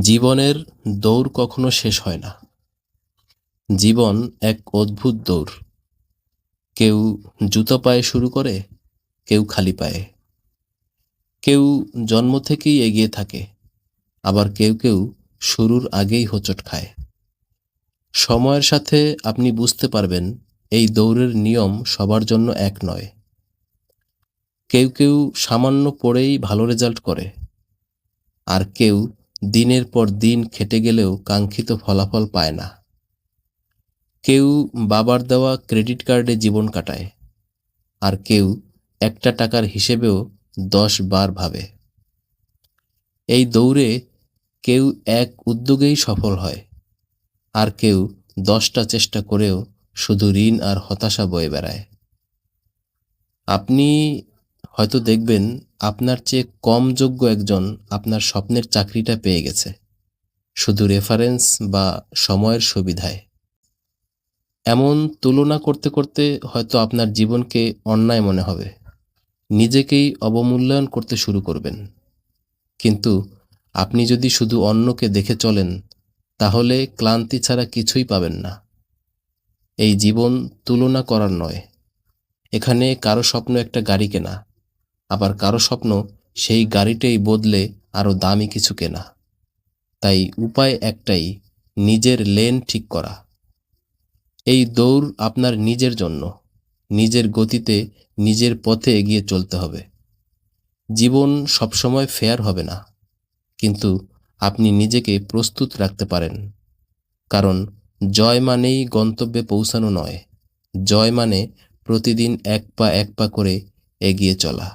জীবনের দৌড় কখনো শেষ হয় না। জীবন এক অদ্ভুত দৌড়। কেউ জুতো পায়ে শুরু করে, কেউ খালি পায়ে। কেউ জন্ম থেকেই এগিয়ে থাকে, আবার কেউ কেউ শুরুর আগেই হোঁচট খায়। সময়ের সাথে আপনি বুঝতে পারবেন, এই দৌড়ের নিয়ম সবার জন্য এক নয়। কেউ কেউ সামান্য পড়েই ভালো রেজাল্ট করে, আর কেউ দিনের পর দিন খেটে গেলেও কাঙ্ক্ষিত ফলাফল পায় না। কেউ বাবার দেওয়া ক্রেডিট কার্ডে জীবন কাটায়, আর কেউ একটা টাকার হিসেবেও দশ বার ভাবে। এই দৌড়ে কেউ এক উদ্যোগেই সফল হয়, আর কেউ দশটা চেষ্টা করেও শুধু ঋণ আর হতাশা বয়ে বেড়ায়। আপনি হয়তো দেখবেন আপনার চেয়ে কম যোগ্য একজন আপনার স্বপ্নের চাকরিটা পেয়ে গেছে। শুধু রেফারেন্স বা সময়ের সুবিধায়। এমন তুলনা করতে করতে হয়তো আপনার জীবনকে অন্যায় মনে হবে। নিজেকেই অবমূল্যায়ন করতে শুরু করবেন। কিন্তু আপনি যদি শুধু অন্যকে দেখে চলেন, তাহলে ক্লান্তি ছাড়া কিছুই পাবেন না। এই জীবন তুলনা করার নয়। এখানে কারও স্বপ্ন একটা গাড়ি কেনা। আবার কারও স্বপ্ন সেই গাড়িটাই বদলে আরও দামি কিছু কেনা। তাই উপায় একটাই, নিজের লেন ঠিক করা। এই দৌড় আপনার নিজের জন্য, নিজের গতিতে, নিজের পথে এগিয়ে চলতে হবে। জীবন সবসময় ফেয়ার হবে না, কিন্তু আপনি নিজেকে প্রস্তুত রাখতে পারেন। কারণ জয় মানেই গন্তব্যে পৌঁছানো নয়, জয় মানে প্রতিদিন এক পা এক পা করে এগিয়ে চলা।